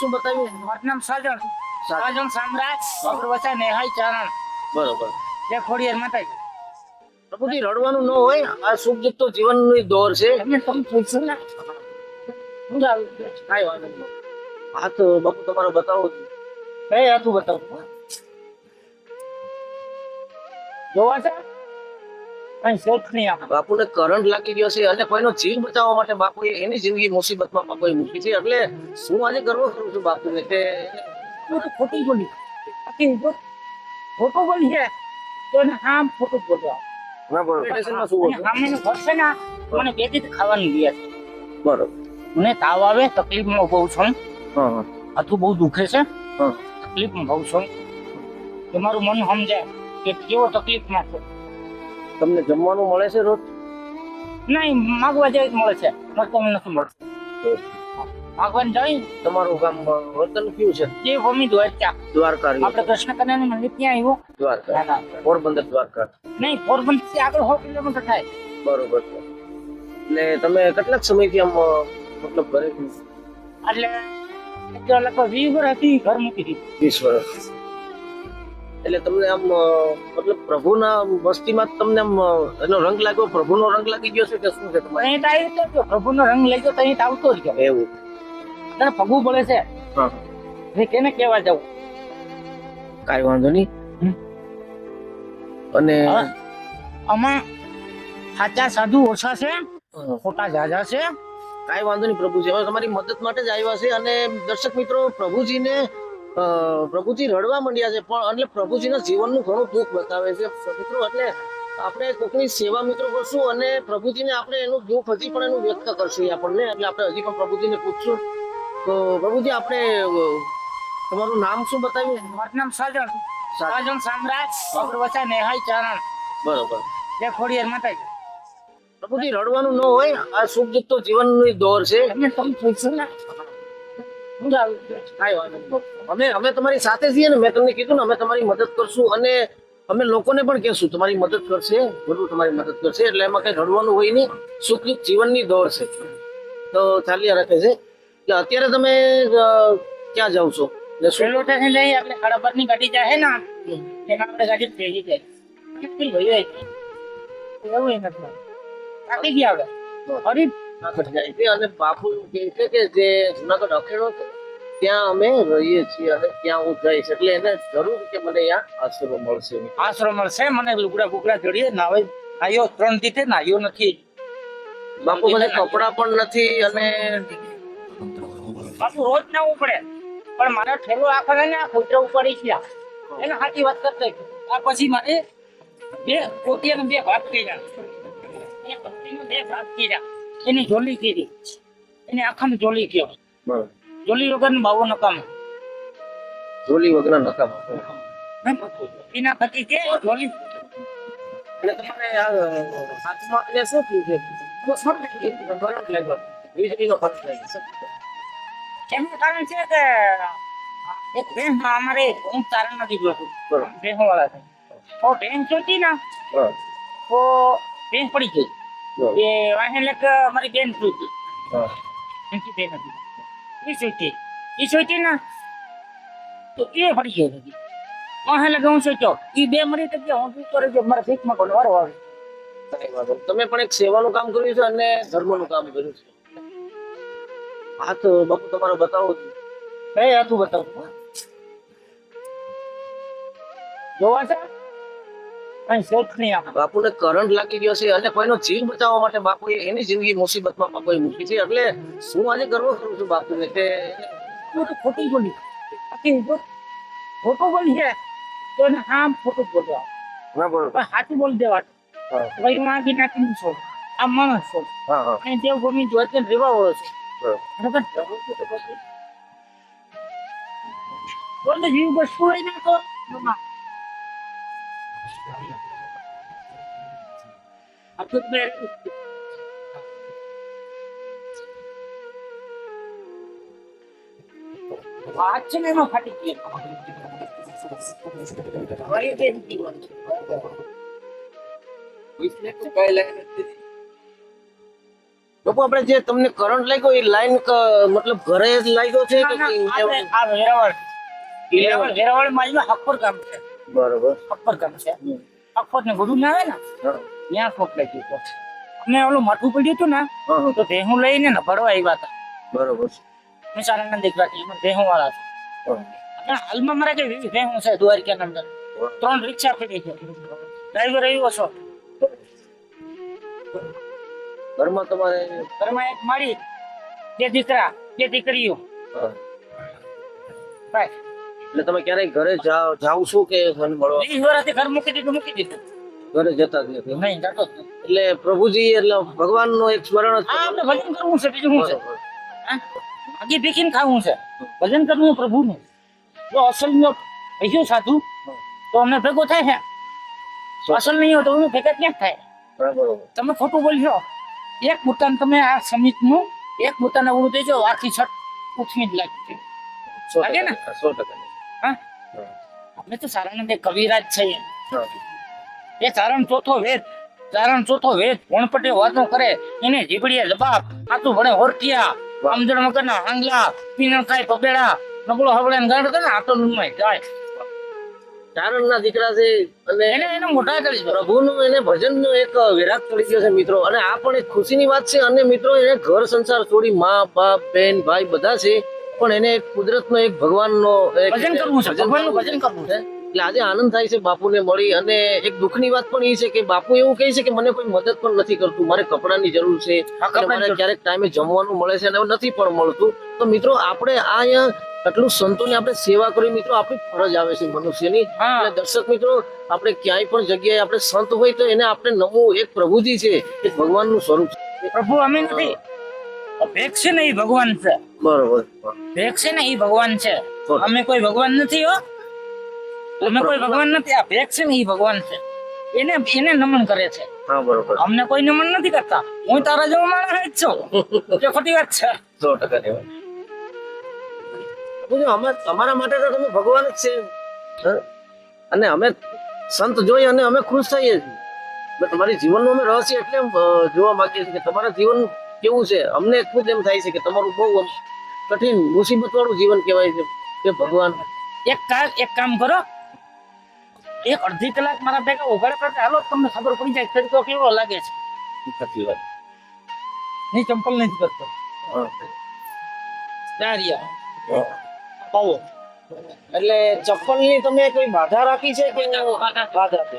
શું બતાવ્યું? મારું નામ સાજણ. સામ્રાજ અગ્રવચા નેહાઈ ચારણ. બરોબર. જે ખોડિયાર માતાજી પ્રભુજી રડવાનું ન હોય આ સુખ દુઃખ તો જીવનની દોર છે. તમે પૂછો ને. હા તો બાપુ તમારો બતાવો. કઈ હતું બતાવ? જોવા છે? કઈ શોખ નહીં આપણે બાપુને કરંટ લાગી ગયો છે અને કોઈનો જીવ બચાવવા માટે બાપુએ એની જિંદગી મુસીબતમાં બાપુએ મૂકી છે. એટલે શું આજે ગર્વ કરું છું બાપુને કે ખોટી બોલી. બાકી ખોટું બોલી છે. તો એને આમ ખોટું બોલવા મને બે દી ખાવાનું ગયા છે. બરોબર. મને તાવ આવે તકલીફમાં બહુ છું હાથું બહુ દુખે છે. હા. તકલીફમાં બહુ છું તમારું મન સમજે કે કેવો તકલીફમાં છે. તમને જમવાનું મળે છે રોજ? નહીં માગવા જેવી મળે છે. મળતો નથી મળતું. માગવાનું જાય તમારું ગામ વતન કયું છે? તે ભૂમિ દ્વારકા. દ્વારકા આપણે. કૃષ્ણ કન્યાનું મંદિર ત્યાં આવ્યો. દ્વારકા. પોરબંદર દ્વારકા. નહીં પોરબંદરથી આગળ સો કિલોમીટર થાય. બરોબર છે. ને તમે કેટલાક સમયથી આમ મતલબ ઘરે એટલે લગભગ વીસ વર્ષ હતી ઘર મૂકી દીધું. વીસ વર્ષ. એટલે તમને આમ મતલબ પ્રભુના વસ્તીમાં તમને આમ એનો રંગ લાગ્યો પ્રભુનો રંગ લાગી ગયો છે કે શું છે તમારે? અહીં તો આવ્યું તો પ્રભુનો રંગ લઈ ગયો તો અહીં આવતો જ ગયો. એવું. તને પગવું પડે છે? હા. કેને કેવા જવું? કાંઈ વાંધો નહીં. અને. આમાં સાચા સાધુ ઓછા છે ખોટા જાજા છે. કાંઈ વાંધો નહીં પ્રભુજી. હવે તમારી મદદ માટે જ આવ્યા છે અને દર્શક મિત્રો પ્રભુજીને પ્રભુજી રડવા માંડ્યા છે પણ એટલે પ્રભુજીના જીવનનું ઘણું દુઃખ બતાવે છે. મિત્રો એટલે આપણે કોકની સેવા મિત્રો કરશું અને પ્રભુજીને આપણે એનું દુઃખ હજી પણ એનું વ્યક્ત કરશું આપણને. એટલે આપણે હજી પણ પ્રભુજીને પૂછશું. તો પ્રભુજી આપણે તમારું નામ શું બતાવ્યું મારું નામ સાજણ. સાજણ. સામ્રાજ અગ્રવચા નેહાઈ ચારણ. બરોબર. જે ખોડિયાર માતાજી. પ્રભુજી રડવાનું ન હોય. આ સુખ દુઃખ તો જીવનનો દોર છે. તમે પૂછશો ને? અમે અમે તમારી સાથે છીએ ને મેં તમને કીધું ને અમે તમારી મદદ કરશું અને અમે લોકોને પણ કહેશું તમારી મદદ કરશે બધું તમારી મદદ કરશે. એટલે એમાં કઈ રડવાનું હોય નહીં સુખ જીવનની દોર છે. તો ચાલ્યા રાખે છે. કે અત્યારે તમે ક્યાં જાવ છો? ને લઈ આપણે ખડબર ગાડી જાય ને તેમાં આપણે ગાડી ભેગી જાય. કેટલી ભાઈ એવું નથી કાપી ગયા જાય છે અને બાપુ છે કે જે જુનાગઢ અખેડો છે ત્યાં અમે રહીએ છીએ અને ત્યાં હું જઈશ. એટલે એને જરૂર કે મને અહીંયા આશરો મળશે. આશરો મળશે? મને લુગડા બુગડા જોડીએ નાવે. આવ્યો ત્રણ દીધે નાયો નથી. બાપુ મને કપડા પણ નથી અને બાપુ રોજ ના ઉપડે. પણ મારે ઠેલો આખો ને આ કૂતરા ઉપાડી ગયા એને સાચી વાત કરતા આ પછી મારે બે કોટિયા બે ભાગ કર્યા. પત્નીને બે ભાગ કર્યા. એની જોલી કરી. એને આખાને જોલી કયો જોલી વગરનું બાવો નકામ. જોલી વગર નકામ. એના પતિ કે જોલી? એટલે તમારે હાથમાં એટલે શું થયું છે? લાગ્યો વીજળીનો ખર્ચ લાગ્યો એનું કારણ છે કે એક બેંકમાં અમારે હું તારણ નથી જોતું બેંક વાળા છે. તો બેંક જોતી ને. તો બેંક પડી ગઈ. એ વાહન લેક અમારી બેન જોઈતી હા. એમથી બેન હતી એ જોઈતી એ તો એ પડી ગઈ હતી વાહન હું સોચ્યો એ બે મરી તો હું શું કરે છે મારા ભીખમાં કોણ વારો આવે. વાંધો તમે પણ એક સેવાનું કામ કર્યું છે અને ધર્મનું કામ કર્યું છે. હા તો બાપુ તમારો બતાવો. કઈ હાથું બતાવું? જોવા છે? કઈ શોખ નહીં આપણે બાપુને કરંટ લાગી ગયો છે અને કોઈનો જીવ બચાવવા માટે બાપુએ એની જિંદગી મુસીબતમાં બાપુએ મૂકી છે. એટલે શું આજે ગર્વ કરું છું બાપુને કે ખોટી બોલી. ખોટું બોલી છે. તો એને આમ ખોટું બોલવા ના બોલો. પણ સાચું બોલી દેવાનું. ભાઈ હું નાખી છો આ માણસ છો અને દેવભૂમિ જોઈ રેવા વાળો છે. બરાબર? બોલ જીવ બસ હોય ના તો આ તો મેં હાથ છે ને એમાં ફાટી ગયો વળી બેન ગયો. બાપુ આપણે જે તમને કરંટ લાગ્યો એ લાઈન મતલબ ઘરે જ લાગ્યો છે કે આ વેરાવળ. વેરાવળ હપ્પર કામ છે. બરોબર. હપ્પર કામ છે. હપ્પર ને બધું ના આવે ને. ત્યાં શોખ લાગી હતો અમને ઓલું મઠું પડ્યું હતું ને તો ભેહું લઈને ને ભરવા આવ્યા હતા. બરોબર મેં સારાના દીકરા છે એમાં ભેહું વાળા છે હા. અને હાલમાં મારે કઈ ભેહું છે દ્વારકાના અંદર. ત્રણ રિક્ષા પડી છે. ડ્રાઈવર આવ્યો છો. ઘરમાં તમારે ઘરમાં એક મારી બે દીકરા બે દીકરીઓ. એટલે તમે ક્યારેય ઘરે જાઓ જાવ છું કે ઘર મૂકી દીધું મૂકી દીધું. ઘરે જતા જ નથી. નહીં જતો જ. એટલે પ્રભુજી એટલે ભગવાનનો એક સ્મરણ હા આપણે ભજન કરવું છે બીજું શું છે? આગી પીકીને ખાવું છે. ભજન કરવું પ્રભુનું. જો અસલ નો પૈસો સાધુ તો અમને ભેગો થાય છે. અસલ નહીં હોય તો એનું ભેગા ક્યાંક થાય? તમે ખોટું બોલશો એક પોતાને તમે આ સમિતનું એક પોતાને ઓળું દેજો આખી છત ઉઠવી જ લાગશે. લાગે ને? સો ટકા. હા? અમે તો સારાનંદ એક કવિરાજ છીએ. એ ચારણ ચોથો વેદ ચારણ ચોથો વેદ વણપટે વાતો કરે એને જીબડીએ જવાબ આતું ભણે હોરટિયા વાહ. સમજણ વગરના આંગલા પીનળ ખાય પપેડા નબળો હવળે ને ગાંડ કરે ને આતો નુમાય જાય ચારણના દીકરા છે અને એને એને મોટા કરી પ્રભુ પ્રભુનું એને ભજનનો એક વિરાગ ચડી ગયો છે મિત્રો. અને આ પણ એક ખુશીની વાત છે. અને મિત્રો એને ઘર સંસાર છોડી માં બાપ બેન ભાઈ બધા છે. પણ એને એક કુદરતનો એક ભગવાનનો નો ભજન કરવું છે. ભગવાનનું ભજન કરવું છે. એટલે આજે આનંદ થાય છે બાપુને મળી અને એક દુઃખની વાત પણ એ છે કે બાપુ એવું કહે છે કે મને કોઈ મદદ પણ નથી કરતું મારે કપડાની જરૂર છે મારે ક્યારેક ટાઈમે જમવાનું મળે છે અને નથી પણ મળતું. તો મિત્રો આપણે આ અહીંયા આટલું સંતોની આપણે સેવા કરી મિત્રો આપણી ફરજ આવે છે મનુષ્યની. એટલે દર્શક મિત્રો આપણે ક્યાંય પણ જગ્યાએ આપણે સંત હોય તો એને આપણે નવું એક પ્રભુજી છે એક ભગવાનનું સ્વરૂપ છે. પ્રભુ અમે નથી. ભેગ છે ને એ ભગવાન છે. બરોબર. ભેગ છે ને એ ભગવાન છે. અમે કોઈ ભગવાન નથી હો. અમે કોઈ ભગવાન નથી આ ભેગ છે ને એ ભગવાન છે. એને એને નમન કરે છે. હા બરોબર. અમને કોઈ નમન નથી કરતા. હું તારા જેવો માણસ જ છું. જે ખોટી વાત છે. સો ટકા ની વાત. અમે તમારા માટે તો તમે ભગવાન જ છે. અને અમે સંત જોઈ અને અમે ખુશ થઈએ છીએ. તમારી જીવનનું અમે રહસ્ય એટલે જોવા માંગીએ છીએ કે તમારા જીવન કેવું છે? અમને ખુદ એમ થાય છે કે તમારું બહુ કઠિન મુસીબત વાળું જીવન કહેવાય છે કે ભગવાન. એક કામ એક કામ કરો. એક અડધી કલાક મારા ભેગા ઉઘાડે કરતા હાલો તમને ખબર પડી જાય તરીકો કેવો લાગે છે. સાચી વાતની ચંપલ નથી કરતો. દારિયા. પાવો. એટલે ચપ્પલની તમે કોઈ બાધા રાખી છે કે બાધા છે.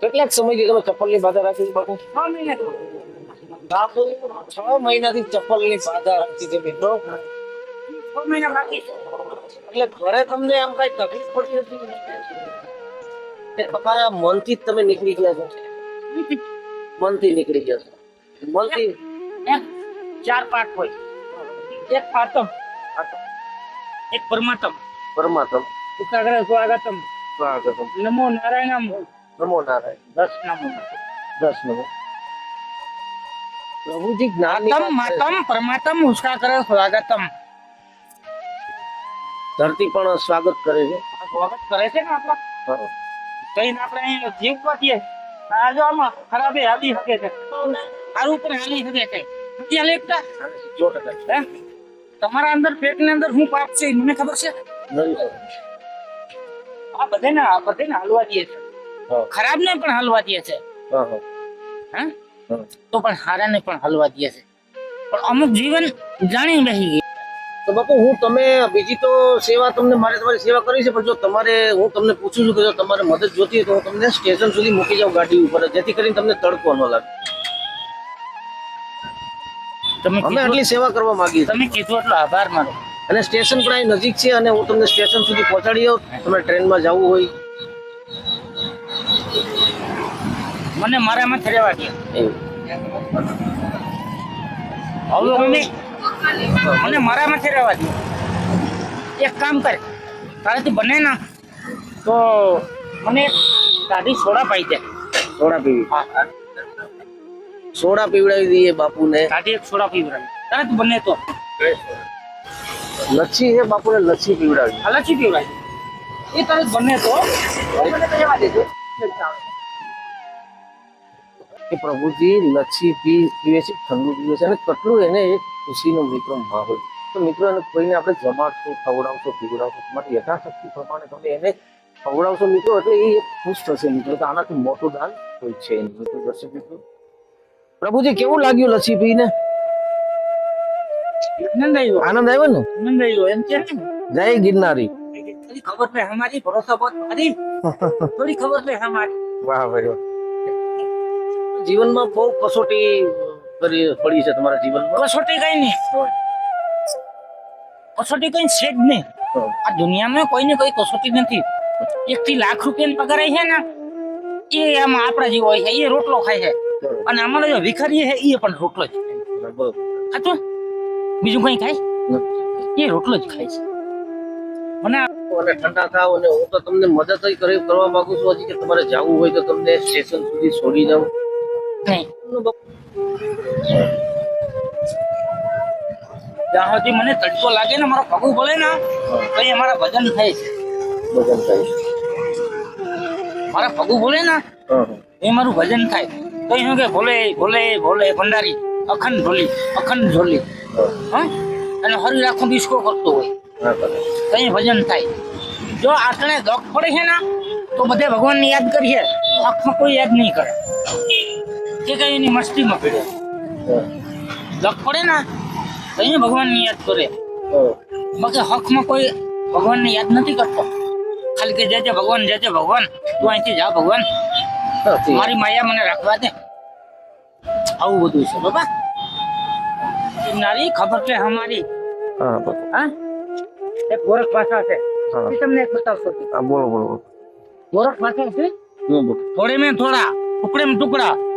કેટલાક સમયથી તમે ચપ્પલની બાધા રાખી છે બાપુ? છ મહિનાથી ચપ્પલની બાધા રાખી છે મિત્રો. છ મહિના એટલે ઘરે તમને આમ કઈ તકલીફ પડતી હતી તમારા મનથી જ તમે નીકળી ગયા છો. મનથી નીકળી ગયા છો. મનથી ચાર પાઠ હોય. એક આતમ. એક પરમાત્મ. પરમાત્મ. ઉકાગ્ર સ્વાગતમ. સ્વાગતમ. નમો નારાયણમ. નમો નારાયણ. દસ નમો. દસ નમો. પ્રભુજી જ્ઞાન માતમ પરમાત્મ ઉષ્કાગ્ર સ્વાગતમ. ધરતી પણ સ્વાગત કરે છે. સ્વાગત કરે છે ને આપણા. હા. કઈને આપણે જીવવા દઈએ આ જો આમાં ખરાબે હાલી શકે છે. સારું પણ હાલી શકે છે. ત્યાં ટકા તમારા અંદર પેટની અંદર શું પાપ છે મને ખબર છે. આ બધાને આ બધાને હાલવા દે છે. ખરાબ ને પણ હાલવા દે છે. હા. તો પણ હારાને પણ હાલવા દે છે. પણ અમુક જીવન જાણી રહી તો બાપુ હું તમે બીજી તો સેવા તમને મારે તમારી સેવા કરી છે પણ જો તમારે હું તમને પૂછું છું કે જો તમારે મદદ જોતી હોય તો હું તમને સ્ટેશન સુધી મૂકી જાઉં ગાડી ઉપર જેથી કરીને તમને તડકો ન લાગે. તમે અમે આટલી સેવા કરવા માંગીએ તમે કીધું એટલો આભાર મારો અને સ્ટેશન પણ અહીં નજીક છે અને હું તમને સ્ટેશન સુધી પહોંચાડી આવું. તમારે ટ્રેનમાં જવું હોય. મને મારામાં દે એવું. હવે અમે મારા મારામાં રહેવા દે. એક કામ કર તારાથી બને ના તો મને તારી સોડા પાઈ દે. સોડા પીવી? સોડા પીવડાવી દઈએ બાપુને. તારી એક સોડા પીવડાવી. તારાથી બને તો. લચ્છી છે બાપુને લચ્છી પીવડાવી. લચ્છી પીવડાવી એ તારે બને તો. મને તો દેજો. કે પ્રભુજી લચ્છી પી પીવે છે ઠંડુ પીવે છે અને કેટલું એને એક ખુશીનો મિત્રો માહોલ તો મિત્રો એને કોઈને આપણે જમાડશો ખવડાવશો પીવડાવશો તમારી યથાશક્તિ પ્રમાણે તમે એને ખવડાવશો મિત્રો એટલે એ ખુશ થશે મિત્રો. તો આનાથી મોટો દાન કોઈ છે મિત્રો દર્શક મિત્રો. પ્રભુજી કેવું લાગ્યું લચ્છી પીને? આનંદ આવ્યો. આનંદ આવ્યો ને? આનંદ આવ્યો. એમ કે જય ગિરનારી. ખબર પડે હમારી ભરોસા બહુ થોડી ખબર પે હમારી વાહ ભાઈ વાહ. જીવનમાં બહુ કસોટી કરી પડી છે તમારા જીવનમાં? કસોટી કઈ નહીં. કસોટી કઈ છે જ નહીં. આ દુનિયામાં કોઈને કોઈ કસોટી નથી. એક થી લાખ રૂપિયા પગાર છે ને એ આમાં આપણા જેવો હોય છે એ રોટલો ખાય છે. અને અમારો જો ભિખારી છે એ પણ રોટલો જ ખાતું બીજું કઈ ખાય? એ રોટલો જ ખાય છે. મને અને ઠંડા થાવ અને હું તો તમને મદદ કરવા માંગુ છું હજી કે તમારે જવું હોય તો તમને સ્ટેશન સુધી છોડી જાઉં જ્યાં સુધી મને તડકો લાગે ને મારો પગું ભલે ને તો અમારા મારા ભજન થાય છે. ભજન થાય મારા પગું ભલે ને એ મારું ભજન થાય. તો શું કે ભોલે ભોલે ભોલે ભંડારી અખંડ ઢોલી અખંડ ઢોલી. હા, અને હરી રાખો બિસ્કો કરતો હોય. એ ભજન થાય. જો આટલે દખ પડે છે ને તો બધે ભગવાનને યાદ કરીએ. આંખમાં કોઈ યાદ નહીં કરે. કઈ એની મસ્તીમાં પીડ્યો લખ પડે ને તો ભગવાનની યાદ કરે. બાકી હકમાં કોઈ ભગવાનને યાદ નથી કરતો. ખાલી કે જજે ભગવાન જજે ભગવાન તું અહીંથી જા ભગવાન. મારી માયા મને રાખવા દે. આવું બધું છે બાબા નારી ખબર છે અમારી. હા એક ગોરખ ભાષા છે. તમને એક બતાવશો. બોલો બોલો ગોરખ ભાષા છે? થોડે મેં થોડા ટુકડે મેં ટુકડા.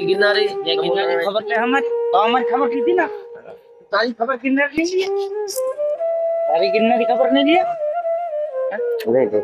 ગિરનારી જે ગિરનારની ખબર છે અમારી તો અમારી ખબર કીધી ને? તારી ખબર ગિરનારની લે તારી ગિરનારી ખબર નહીં લે નહીં.